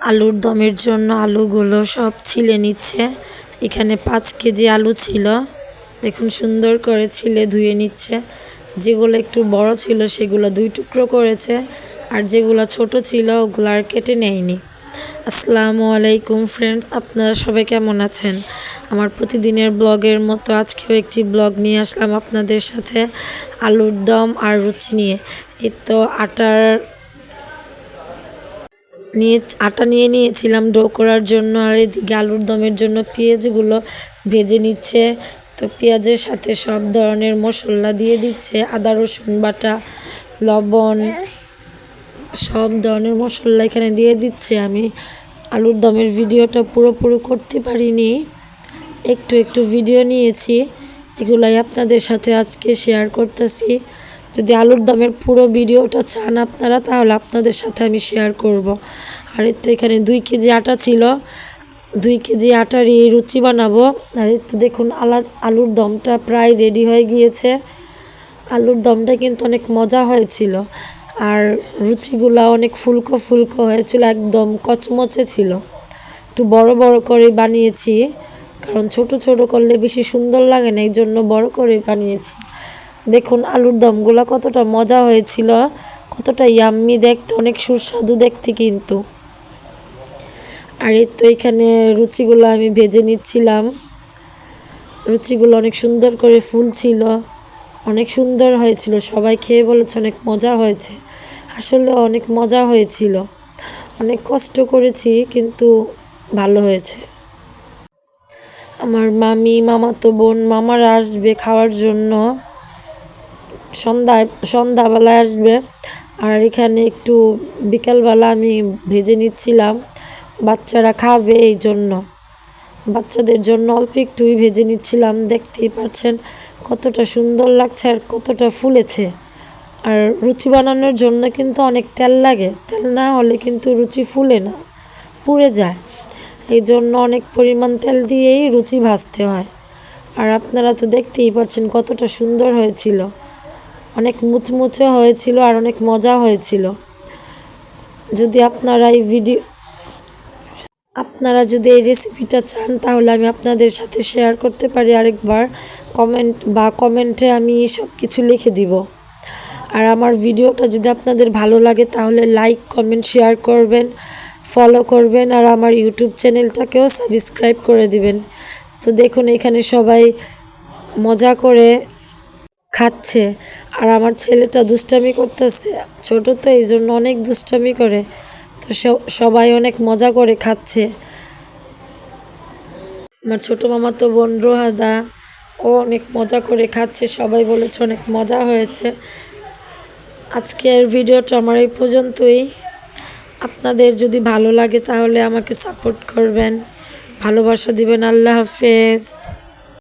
আলুর দমের জন্য আলুগুলো সব ছিলে নিচ্ছে। এখানে পাঁচ কেজি আলু ছিল। দেখুন, সুন্দর করে ছিলে ধুয়ে নিচ্ছে। যেগুলো একটু বড় ছিল, সেগুলো দুই টুকরো করেছে। আর যেগুলো ছোট ছিল, ওগুলো আর কেটে নেয়নি। আসসালামু আলাইকুম ফ্রেন্ডস আপনারা সবাই কেমন আছেন? আমার প্রতিদিনের ব্লগের মতো আজকেও একটি ব্লগ নিয়ে আসলাম আপনাদের সাথে আলুর দম আর রুচি নিয়ে। এই তো আটার নিয়ে, আটা নিয়ে নিয়েছিলাম ডো করার জন্য আর এদিকে আলুর দমের জন্য পেঁয়াজগুলো ভেজে নিচ্ছে। তো পেঁয়াজের সাথে সব ধরনের মশলা দিয়ে দিচ্ছে, আদা, রসুন, বাটা, লবণ, সব ধরনের মশলা এখানে দিয়ে দিচ্ছে। আমি আলুর দমের ভিডিওটা পুরোপুরি করতে পারিনি। একটু একটু ভিডিও নিয়েছি, এগুলাই আপনাদের সাথে আজকে শেয়ার করতেছি। যদি আলুর দমের পুরো ভিডিওটা চান আপনারা, তাহলে আপনাদের সাথে আমি শেয়ার করব। আর তো এখানে দুই কেজি আটা ছিল। দুই কেজি আটার এই রুচি বানাবো। আর তো দেখুন, আলার, আলুর দমটা প্রায় রেডি হয়ে গিয়েছে। আলুর দমটা কিন্তু অনেক মজা হয়েছিল। আর রুচিগুলা অনেক ফুলকো ফুলকো হয়েছিল, একদম কচমচে ছিল। একটু বড় বড় করে বানিয়েছি, কারণ ছোট ছোট করলে বেশি সুন্দর লাগে না এই জন্য বড় করে বানিয়েছি। দেখুন আলুর দমগুলো কতটা মজা হয়েছিল, কতটা ইয়াম্মি দেখতে, অনেক সুস্বাদু দেখতে কিন্তু। আর এই তো এখানে রুচিগুলো আমি ভেজে নিচ্ছিলাম। রুচিগুলো অনেক সুন্দর করে ফুল ছিল অনেক সুন্দর হয়েছিল, সবাই খেয়ে বলেছে অনেক মজা হয়েছে। আসলে অনেক মজা হয়েছিল, অনেক কষ্ট করেছি কিন্তু ভালো হয়েছে। আমার মামি, মামাতো বোন, মামারা আসবে খাওয়ার জন্য। সন্ধ্যায় সন্ধ্যাবেলায় আসবে। আর এখানে একটু বিকালবেলা আমি ভেজে নিচ্ছিলাম। বাচ্চারা খাবে এই জন্য। বাচ্চাদের জন্য অল্প একটুই ভেজে নিচ্ছিলাম। দেখতেই পাচ্ছেন কতটা সুন্দর লাগছে আর কতটা ফুলেছে। আর রুচি বানানোর জন্য কিন্তু অনেক তেল লাগে। তেল না হলে কিন্তু রুচি ফুলে না, পুড়ে যায়। এই জন্য অনেক পরিমাণ তেল দিয়েই রুচি ভাজতে হয়। আর আপনারা তো দেখতেই পাচ্ছেন কতটা সুন্দর হয়েছিল। অনেক মুচমুচে হয়েছিল আর অনেক মজা হয়েছিল। যদি আপনারা এই ভিডিও, আপনারা যদি এই রেসিপিটা চান, তাহলে আমি আপনাদের সাথে শেয়ার করতে পারি আরেকবার। কমেন্ট বা কমেন্টে আমি সব কিছু লিখে দিব। আর আমার ভিডিওটা যদি আপনাদের ভালো লাগে, তাহলে লাইক কমেন্ট শেয়ার করবেন ফলো করবেন, আর আমার ইউটিউব চ্যানেলটাকেও সাবস্ক্রাইব করে দিবেন। তো দেখুন, এখানে সবাই মজা করে খাচ্ছে। আর আমার ছেলেটা দুষ্টামি করতেছে। ছোট তো এই জন্য অনেক দুষ্টামি করে। তো সবাই অনেক মজা করে খাচ্ছে। আমার ছোট মামা তো বোন রোহাদা। ও অনেক মজা করে খাচ্ছে। সবাই বলেছে অনেক মজা হয়েছে। আজকের ভিডিওটা আমার এই পর্যন্তই। আপনাদের যদি ভালো লাগে তাহলে আমাকে সাপোর্ট করবেন। ভালোবাসা দিবেন। আল্লাহ হাফেজ।